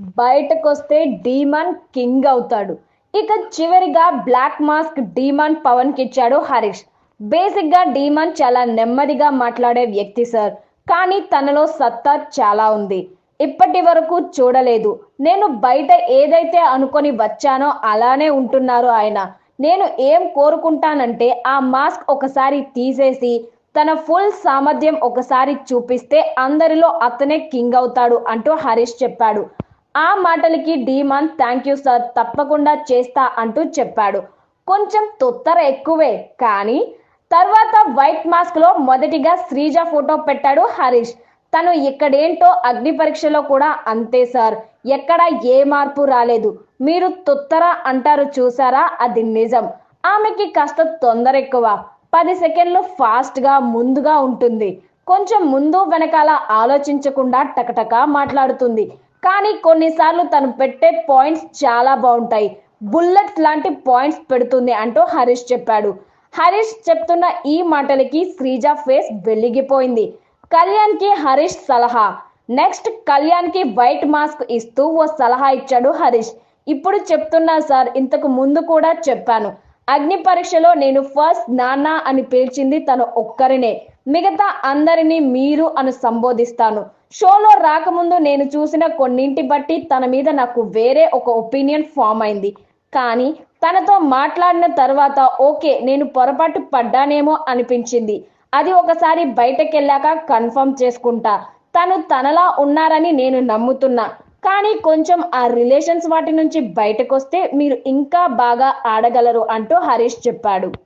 బయటకొస్తే demon king అవుతాడు. ఇక చివరిగా బ్లాక్ మాస్క్ డీమన్ పవన్కి ఇచ్చాడు హరీష్. బేసిక్గా డీమన్ చాలా నెమ్మదిగా మాట్లాడే వ్యక్తి సార్. కానీ తనలో సత్తా చాలా ఉంది. ఇప్పటి వరకు చూడలేదు. నేను బయట ఏదైతే అనుకొని వచ్చానో అలానే ఉంటున్నారు ఆయన. నేను ఏం కోరుకుంటానంటే ఆ మాస్క్ ఒకసారి తీసేసి తన ఫుల్ సామర్థ్యం ఒకసారి చూపిస్తే అందరిలో అతనే కింగ్ అవుతాడు అంటూ హరీష్ చెప్పాడు. ఆ మాటలకి డీమాన్ థ్యాంక్ యూ సార్ తప్పకుండా చేస్తా అంటూ చెప్పాడు. కొంచెం తొత్తర ఎక్కువే కానీ తర్వాత వైట్ మాస్క్లో మొదటిగా శ్రీజ ఫోటో పెట్టాడు హరీష్. తను ఇక్కడేంటో అగ్ని పరీక్షలో కూడా అంతే సార్ ఎక్కడ ఏ మార్పు రాలేదు. మీరు తొత్తర అంటారు చూసారా? అది నిజం. ఆమెకి కాస్త తొందర ఎక్కువ. పది సెకండ్లు ఫాస్ట్గా ముందుగా ఉంటుంది. కొంచెం ముందు వెనకాల ఆలోచించకుండా టకటక మాట్లాడుతుంది. కానీ కొన్నిసార్లు తను పెట్టే పాయింట్స్ చాలా బాగుంటాయి. బుల్లెట్ లాంటి పాయింట్స్ పెడుతుంది అంటూ హరీష్ చెప్పాడు. హరీష్ చెప్తున్న ఈ మాటలకి శ్రీజ ఫేస్ వెలిగిపోయింది. కళ్యాణ్కి హరీష్ సలహా. నెక్స్ట్ కళ్యాణ్కి వైట్ మాస్క్ ఇస్తూ ఓ సలహా ఇచ్చాడు హరీష్. ఇప్పుడు చెప్తున్నా సార్ ఇంతకు ముందు కూడా చెప్పాను. అగ్ని పరీక్షలో నేను ఫస్ట్ నాన్న అని పిలిచింది తను ఒక్కరినే. మిగతా అందరినీ మీరు అని సంబోధిస్తాను. షోలో రాకముందు నేను చూసిన కొన్నింటి బట్టి తన మీద నాకు వేరే ఒక ఒపీనియన్ ఫామ్ అయింది. కానీ తనతో మాట్లాడిన తర్వాత ఓకే నేను పొరపాటు పడ్డానేమో అనిపించింది. అది ఒకసారి బయటకెళ్ళాక కన్ఫర్మ్ చేసుకుంటా. తను తనలా ఉన్నారని నేను నమ్ముతున్నా. కానీ కొంచెం ఆ రిలేషన్స్ వాటి నుంచి బయటకొస్తే మీరు ఇంకా బాగా ఆడగలరు అంటూ హరీష్ చెప్పాడు.